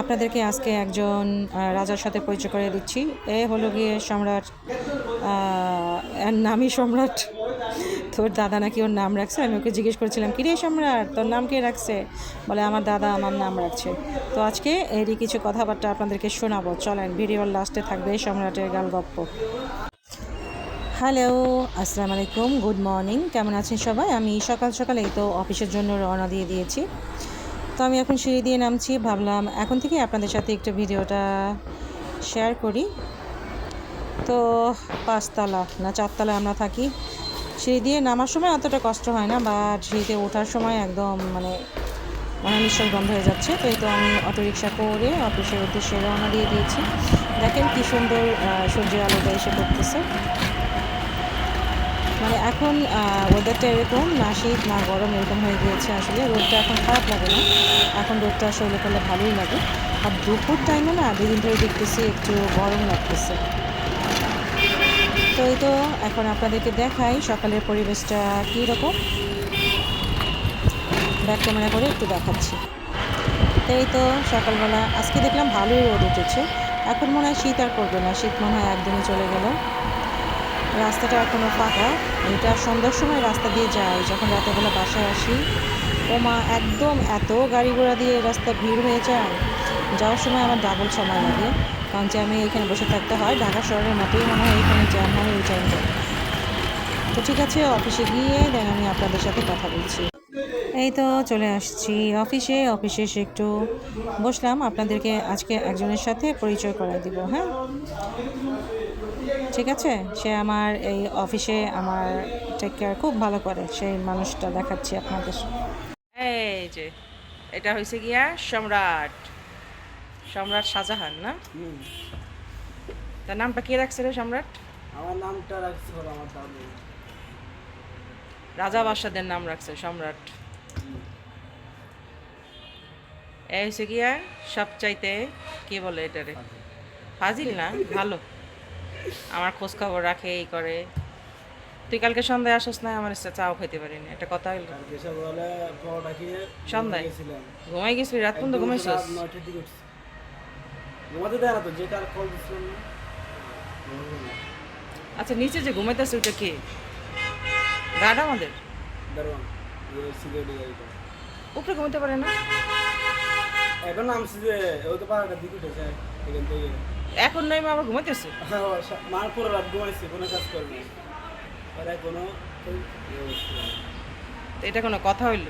আপনাদেরকে আজকে একজন রাজার সাথে পরিচয় করে দিচ্ছি। এ হলো গিয়ে সম্রাট নামই সম্রাট। তোর দাদা নাকি ওর নাম রাখছে? আমি ওকে জিজ্ঞেস করেছিলাম, কিরে সম্রাট, তোর নাম কে রাখছে? বলে, আমার দাদা আমার নাম রাখছে। তো আজকে এরই কিছু কথাবার্তা আপনাদেরকে শোনাবো। চলেন, ভিডিওর লাস্টে থাকবে সম্রাটের গাল গপ্প। হ্যালো, আসসালামু আলাইকুম, গুড মর্নিং। কেমন আছেন সবাই? আমি সকাল সকালেই তো অফিসের জন্য রওনা দিয়ে দিয়েছি। তো আমি এখন সিঁড়ি দিয়ে নামছি, ভাবলাম এখন থেকে আপনাদের সাথে একটা ভিডিওটা শেয়ার করি। তো পাঁচতলা না চারতলা আমরা থাকি। সিঁড়ি দিয়ে নামার সময় অতটা কষ্ট হয় না বা সিঁড়িতে ওঠার সময় একদম মানে মনে নিশ্চয় বন্ধ হয়ে যাচ্ছে। তো এই তো আমি অটোরিকশা করে অফিসের উদ্দেশ্যে রওনা দিয়ে দিয়েছি। দেখেন কী সুন্দর সূর্যের আলোটা এসে পড়তেছে। মানে এখন ওয়েদারটা এরকম, না শীত, না গরম, এরকম হয়ে গিয়েছে আসলে। রোদটা এখন খারাপ লাগে না। এখন রোদটা শরীরে করলে ভালোই লাগে। আর দুপুর টাইমে না দুদিন ধরে দেখতেছি একটু গরম লাগতেছে। তো এই তো, এখন আপনাদেরকে দেখাই সকালের পরিবেশটা কী রকম ব্যাক ক্যামেরা করে একটু দেখাচ্ছি। তো এই তো, সকালবেলা আজকে দেখলাম ভালোই রোদ উঠেছে। এখন মনে হয় শীত আর করবে না। শীত মনে হয় একদমই চলে গেল। রাস্তাটা এখনও ফাঁকা। এটা সন্ধ্যার সময় রাস্তা দিয়ে যাই যখন রাতেরবেলা বাসায় আসি। ও মা একদম এত গাড়ি ঘোড়া দিয়ে রাস্তা ভিড় হয়ে যায়। যাওয়ার সময় আমার ডাবল সময় লাগে, কারণ যে আমি এখানে বসে থাকতে হয়। ঢাকা শহরের মতোই মনে হয় এখানে জ্যাম হয় এই টাইমটা তো ঠিক আছে অফিসে গিয়ে দেন আমি আপনাদের সাথে কথা বলছি। এই তো চলে আসছি অফিসে অফিসে এসে একটু বসলাম। আপনাদেরকে আজকে একজনের সাথে পরিচয় করাই দিব হ্যাঁ? ঠিক আছে? সে আমার এই অফিসে আমার টেক কেয়ার খুব ভালো করে। সেই মানুষটা দেখাচ্ছি আপনাদের। এই যে এটা হয়েছে গিয়া সম্রাট। সম্রাট শাহজাহান না? তার নামটা কে রাখছে রে সম্রাট? আমার নামটা রাখছে আমার দাদু। রাজা বাদশাদের নাম রাখছে সম্রাট। এই হয়েছে গিয়া সবচাইতে কি বলে এটারে? ফাজিল না? ভালো। আমার খোঁজ খবর রাখে এই করে। তুই কালকে সন্ধ্যায় আসস না আমার চাও খেতে পারিনি একটা কথা হইল। সন্ধ্যায়? ঘুমাই গেছিলি রাত পর্যন্ত ঘুমাইছিস। আচ্ছা নিচে যে ঘুমাইতেছে ওটা কে? গার্ড আমাদের? উপরে ঘুমাতে পারে না? এখন নামছি যে ওই তো পাহাড়টার দিকে উঠেছে এখান থেকে। এখন নাই মা আবার ঘুমাইতেছে মার পরে রাত ঘুমাইছে কোনো কাজ করবে অবস্থা। তো এটা কোনো কথা হইল।